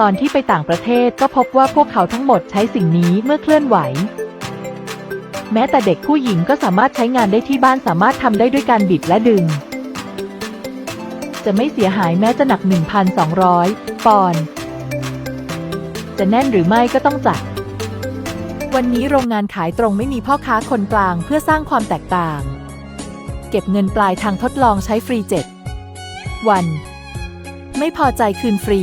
ตอนที่ไปต่างประเทศก็พบว่าพวกเขาทั้งหมดใช้สิ่งนี้เมื่อเคลื่อนไหว แม้แต่เด็กผู้หญิงก็สามารถใช้งานได้ที่บ้านสามารถทำได้ด้วยการบิดและดึง จะไม่เสียหายแม้จะหนัก 1,200 ปอนด์จะแน่นหรือไม่ก็ต้องจัด วันนี้โรงงานขายตรงไม่มีพ่อค้าคนกลางเพื่อสร้างความแตกต่าง เก็บเงินปลายทางทดลองใช้ฟรี7วัน ไม่พอใจคืนฟรี